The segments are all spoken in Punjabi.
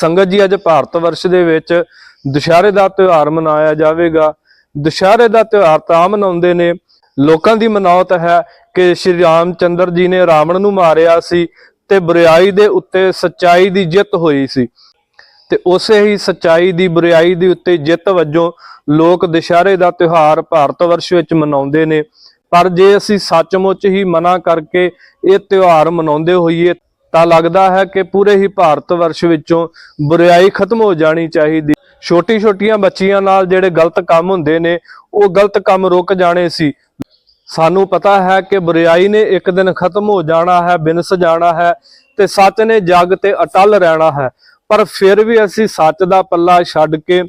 ਸੰਗਤ ਜੀ, ਅੱਜ ਭਾਰਤ ਵਰਸ਼ ਦੇ ਵਿੱਚ ਦੁਸ਼ਹਿਰੇ ਦਾ ਤਿਉਹਾਰ ਮਨਾਇਆ ਜਾਵੇਗਾ। ਦੁਸ਼ਹਿਰੇ ਦਾ ਤਿਉਹਾਰ ਤਾਂ ਮਨਾਉਂਦੇ ਨੇ। ਲੋਕਾਂ ਦੀ ਮਨੌਤ ਹੈ ਕਿ ਸ਼੍ਰੀ ਰਾਮ ਚੰਦਰ ਜੀ ਨੇ ਰਾਵਣ ਨੂੰ ਮਾਰਿਆ ਸੀ ਤੇ ਬੁਰਾਈ ਦੇ ਉੱਤੇ ਸੱਚਾਈ ਦੀ ਜਿੱਤ ਹੋਈ ਸੀ। ਤੇ ਉਸੇ ਹੀ ਸੱਚਾਈ ਦੀ ਬੁਰਾਈ ਦੇ ਉੱਤੇ ਜਿੱਤ ਵਜੋਂ ਲੋਕ ਦੁਸ਼ਹਿਰੇ ਦਾ ਤਿਉਹਾਰ ਭਾਰਤ ਵਰਸ਼ ਵਿੱਚ ਮਨਾਉਂਦੇ ਨੇ। ਪਰ ਜੇ ਅਸੀਂ ਸੱਚਮੁੱਚ ਹੀ ਮਨਾ ਕਰਕੇ ਇਹ ਤਿਉਹਾਰ ਮਨਾਉਂਦੇ ਹੋਈਏ ਤਾਂ ਲੱਗਦਾ ਹੈ ਕਿ ਪੂਰੇ ਹੀ ਭਾਰਤ ਵਰਸ਼ ਵਿੱਚੋਂ ਬੁਰਾਈ ਖਤਮ ਹੋ ਜਾਣੀ ਚਾਹੀਦੀ। ਛੋਟੀ ਛੋਟੀਆਂ ਬੱਚੀਆਂ ਨਾਲ ਜਿਹੜੇ ਗਲਤ ਕੰਮ ਹੁੰਦੇ ਨੇ, ਉਹ ਗਲਤ ਕੰਮ ਰੁਕ ਜਾਣੇ ਸੀ। ਸਾਨੂੰ ਪਤਾ ਹੈ ਕਿ ਬੁਰਾਈ ਨੇ ਇੱਕ ਦਿਨ ਖਤਮ ਹੋ ਜਾਣਾ ਹੈ ਬਿਨਸ ਜਾਣਾ ਹੈ ਤੇ ਸੱਚ ਨੇ ਜੱਗ ਤੇ ਅਟਲ ਰਹਿਣਾ ਹੈ। ਪਰ ਫਿਰ ਵੀ ਅਸੀਂ ਸੱਚ ਦਾ ਪੱਲਾ ਛੱਡ ਕੇ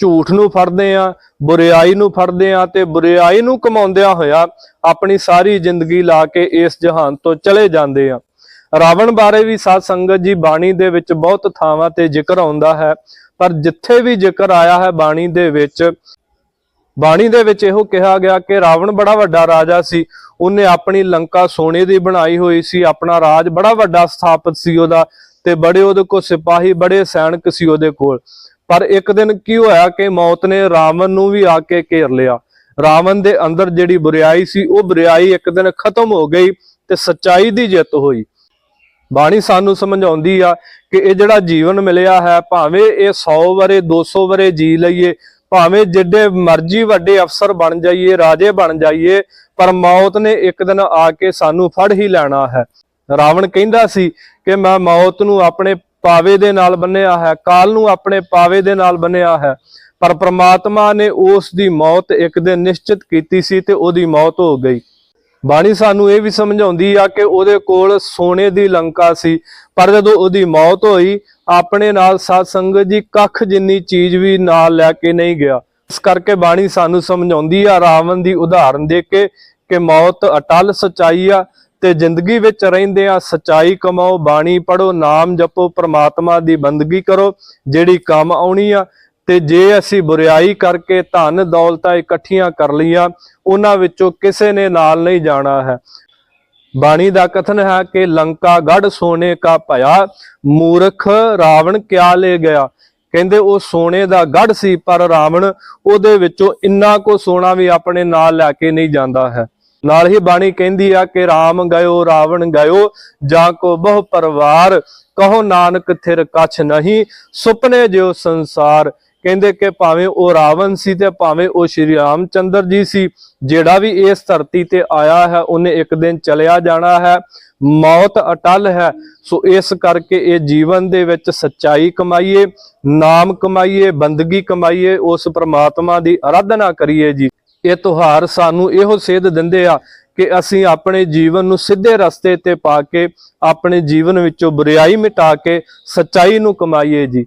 ਝੂਠ ਨੂੰ ਫੜਦੇ ਆਂ ਬੁਰਾਈ ਨੂੰ ਫੜਦੇ ਆਂ ਤੇ ਬੁਰਾਈ ਨੂੰ ਕਮਾਉਂਦਿਆਂ ਹੋਇਆ ਆਪਣੀ ਸਾਰੀ ਜ਼ਿੰਦਗੀ ਲਾ ਕੇ ਇਸ ਜਹਾਨ ਤੋਂ ਚਲੇ ਜਾਂਦੇ ਆਂ ਰਾਵਣ ਬਾਰੇ ਵੀ ਸਾਧ ਸੰਗਤ ਜੀ ਬਾਣੀ ਦੇ ਵਿੱਚ ਬਹੁਤ ਥਾਵਾਂ ਤੇ ਜ਼ਿਕਰ ਆਉਂਦਾ ਹੈ। ਪਰ ਜਿੱਥੇ ਵੀ ਜ਼ਿਕਰ ਆਇਆ ਹੈ ਬਾਣੀ ਦੇ ਵਿੱਚ, ਬਾਣੀ ਦੇ ਵਿੱਚ ਇਹੋ ਕਿਹਾ ਗਿਆ ਕਿ ਰਾਵਣ ਬੜਾ ਵੱਡਾ ਰਾਜਾ ਸੀ। ਉਹਨੇ ਆਪਣੀ ਲੰਕਾ ਸੋਨੇ ਦੀ ਬਣਾਈ ਹੋਈ ਸੀ। ਆਪਣਾ ਰਾਜ ਬੜਾ ਵੱਡਾ ਸਥਾਪਿਤ ਸੀ ਉਹਦਾ ਤੇ ਬੜੇ ਉਹਦੇ ਕੋਲ ਸਿਪਾਹੀ, ਬੜੇ ਸੈਨਿਕ ਸੀ ਉਹਦੇ ਕੋਲ। ਪਰ ਇੱਕ ਦਿਨ ਕੀ ਹੋਇਆ ਕਿ ਮੌਤ ਨੇ ਰਾਵਣ ਨੂੰ ਵੀ ਆ ਕੇ ਘੇਰ ਲਿਆ। ਰਾਵਣ ਦੇ ਅੰਦਰ ਜਿਹੜੀ ਬੁਰਾਈ ਸੀ, ਉਹ ਬੁਰਾਈ ਇੱਕ ਦਿਨ ਖਤਮ ਹੋ ਗਈ ਤੇ ਸੱਚਾਈ ਦੀ ਜਿੱਤ ਹੋਈ। ਬਾਣੀ ਸਾਨੂੰ ਸਮਝਾਉਂਦੀ ਆ ਕਿ ਇਹ ਜਿਹੜਾ ਜੀਵਨ ਮਿਲਿਆ ਹੈ, ਭਾਵੇਂ ਇਹ 100 ਵਰੇ 200 ਵਰੇ ਜੀ ਲਈਏ, ਭਾਵੇਂ ਜਿੱਡੇ ਮਰਜ਼ੀ ਵੱਡੇ ਅਫਸਰ ਬਣ ਜਾਈਏ, ਰਾਜੇ ਬਣ ਜਾਈਏ, ਪਰ ਮੌਤ ਨੇ ਇੱਕ ਦਿਨ ਆ ਕੇ ਸਾਨੂੰ ਫੜ ਹੀ ਲੈਣਾ ਹੈ। ਰਾਵਣ ਕਹਿੰਦਾ ਸੀ ਕਿ ਮੈਂ ਮੌਤ ਨੂੰ ਆਪਣੇ ਪਾਵੇ ਦੇ ਨਾਲ ਬੰਨਿਆ ਹੈ, ਕਾਲ ਨੂੰ ਆਪਣੇ ਪਾਵੇ ਦੇ ਨਾਲ ਬੰਨਿਆ ਹੈ, ਪਰ ਪ੍ਰਮਾਤਮਾ ਨੇ ਉਸ ਦੀ ਮੌਤ ਇੱਕ ਦਿਨ ਨਿਸ਼ਚਿਤ ਕੀਤੀ ਸੀ ਤੇ ਉਹਦੀ ਮੌਤ ਹੋ ਗਈ। ਬਾਣੀ ਸਾਨੂੰ ਇਹ ਵੀ ਸਮਝਾਉਂਦੀ ਆ ਕਿ ਉਹਦੇ ਕੋਲ ਸੋਨੇ ਦੀ ਲੰਕਾ ਸੀ, ਪਰ ਜਦੋਂ ਉਹਦੀ ਮੌਤ ਹੋਈ, ਆਪਣੇ ਨਾਲ ਸਾਧ ਸੰਗਤ ਜੀ ਕੱਖ ਜਿੰਨੀ ਚੀਜ਼ ਵੀ ਨਾਲ ਲੈ ਕੇ ਨਹੀਂ ਗਿਆ। ਇਸ ਕਰਕੇ ਬਾਣੀ ਸਾਨੂੰ ਸਮਝਾਉਂਦੀ ਆ, ਰਾਵਣ ਦੀ ਉਦਾਹਰਨ ਦੇ ਕੇ ਕਿ ਮੌਤ ਅਟਲ ਸਚਾਈ ਆ ਤੇ ਜ਼ਿੰਦਗੀ ਵਿੱਚ ਰਹਿੰਦੇ ਆ, ਸਚਾਈ ਕਮਾਓ, ਬਾਣੀ ਪੜੋ ਨਾਮ ਜਪੋ, ਪ੍ਰਮਾਤਮਾ ਦੀ ਬੰਦਗੀ ਕਰੋ, ਜਿਹੜੀ ਕੰਮ ਆਉਣੀ ਆ ਤੇ ਜੇ ਅਸੀਂ ਬੁਰਾਈ ਕਰਕੇ ਧਨ ਦੌਲਤਾਂ ਇਕੱਠੀਆਂ ਕਰ ਲਈਆਂ, ਉਹਨਾਂ ਵਿੱਚੋਂ ਕਿਸੇ ਨੇ ਨਾਲ ਨਹੀਂ ਜਾਣਾ ਹੈ। ਬਾਣੀ ਦਾ ਕਥਨ ਹੈ ਕਿ ਲੰਕਾ ਗੜ ਸੋਨੇ ਕਾ ਭਇਆ, ਮੂਰਖ ਰਾਵਣ ਕਿਆ ਲੈ ਗਿਆ? ਕਹਿੰਦੇ ਉਹ ਸੋਨੇ ਦਾ ਗੜ ਸੀ, ਪਰ ਰਾਵਣ ਉਹਦੇ ਵਿੱਚੋਂ ਇੰਨਾ ਕੋ ਸੋਨਾ ਵੀ ਆਪਣੇ ਨਾਲ ਲੈ ਕੇ ਨਹੀਂ ਜਾਂਦਾ ਹੈ। ਨਾਲ ਹੀ ਬਾਣੀ ਕਹਿੰਦੀ ਆ ਕਿ RAM ਗਇਓ, ਰਾਵਣ ਗਇਓ, ਜਾਂ ਕੋ ਬਹੁ ਪਰਿਵਾਰ, ਕਹੋ ਨਾਨਕ ਥਿਰ ਕਛ ਨਹੀਂ, ਸੁਪਨੇ ਜਿਉ ਸੰਸਾਰ। ਕਹਿੰਦੇ ਕਿ ਭਾਵੇਂ ਉਹ ਰਾਵਣ ਸੀ ਤੇ ਭਾਵੇਂ ਉਹ ਸ਼੍ਰੀ ਰਾਮ ਚੰਦਰ ਜੀ ਸੀ, ਜਿਹੜਾ ਵੀ ਇਸ ਧਰਤੀ ਤੇ ਆਇਆ ਹੈ, ਉਹਨੇ ਇੱਕ ਦਿਨ ਚਲਿਆ ਜਾਣਾ ਹੈ, ਮੌਤ ਅਟਲ ਹੈ। ਸੋ ਇਸ ਕਰਕੇ ਇਹ ਜੀਵਨ ਦੇ ਵਿੱਚ ਸੱਚਾਈ ਕਮਾਈਏ, ਨਾਮ ਕਮਾਈਏ, ਬੰਦਗੀ ਕਮਾਈਏ, ਉਸ ਪ੍ਰਮਾਤਮਾ ਦੀ ਆਰਾਧਨਾ ਕਰੀਏ ਜੀ। ਇਹ ਤਿਉਹਾਰ ਸਾਨੂੰ ਇਹੋ ਸੇਧ ਦਿੰਦੇ ਆ ਕਿ ਅਸੀਂ ਆਪਣੇ ਜੀਵਨ ਨੂੰ ਸਿੱਧੇ ਰਸਤੇ ਤੇ ਪਾ ਕੇ, ਆਪਣੇ ਜੀਵਨ ਵਿੱਚੋਂ ਬੁਰਾਈ ਮਿਟਾ ਕੇ, ਸੱਚਾਈ ਨੂੰ ਕਮਾਈਏ ਜੀ।